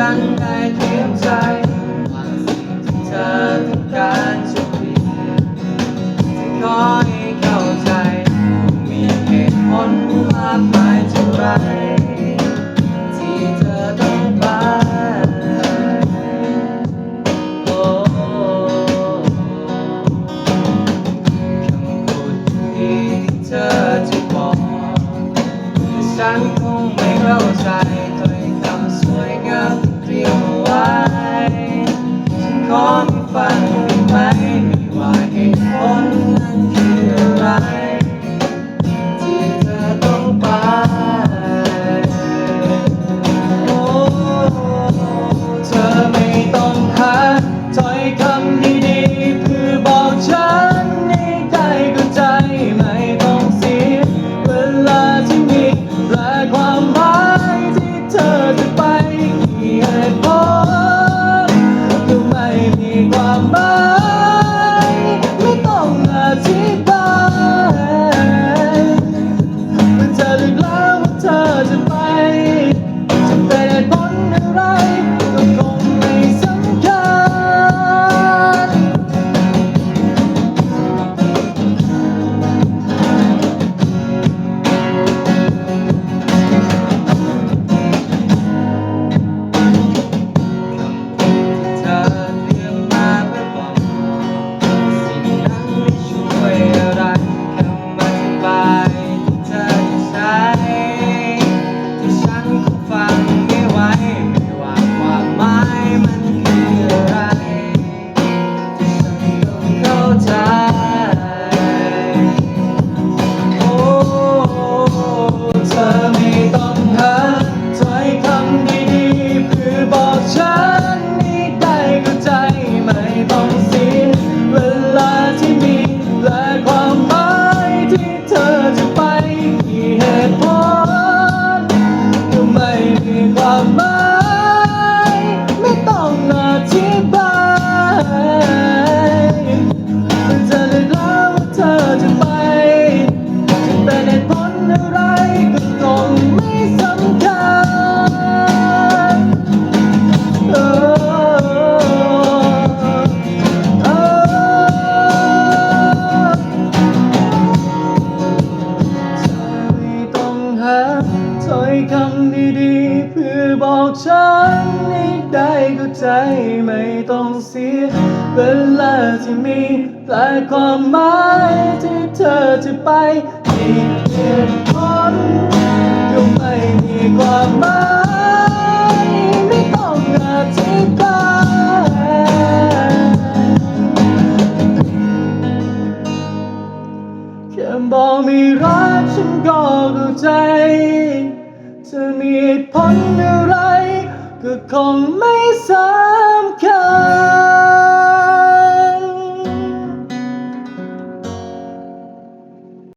ฉันได้เตรียมใจวันสิ่งที่เธอต้องการจะเปลี่ยนจะขอให้เข้าใจมีเหตุผลมากมายเท่าไรที่เธอต้องไปโอ้คำพูดดีที่เธอจะบอกแต่ฉันคงไม่เข้าใจ คำดีๆ เพื่อบอกฉันนี่ได้ก็ใจไม่ต้องเสียเวลาที่มีแต่ความหมายที่เธอจะไปที่เหตุคนก็ไม่มีความหมายไม่ต้องอธิบายแค่บอกมีรักฉันก็เข้ใจ จะมีผลอะไรก็คงไม่สาย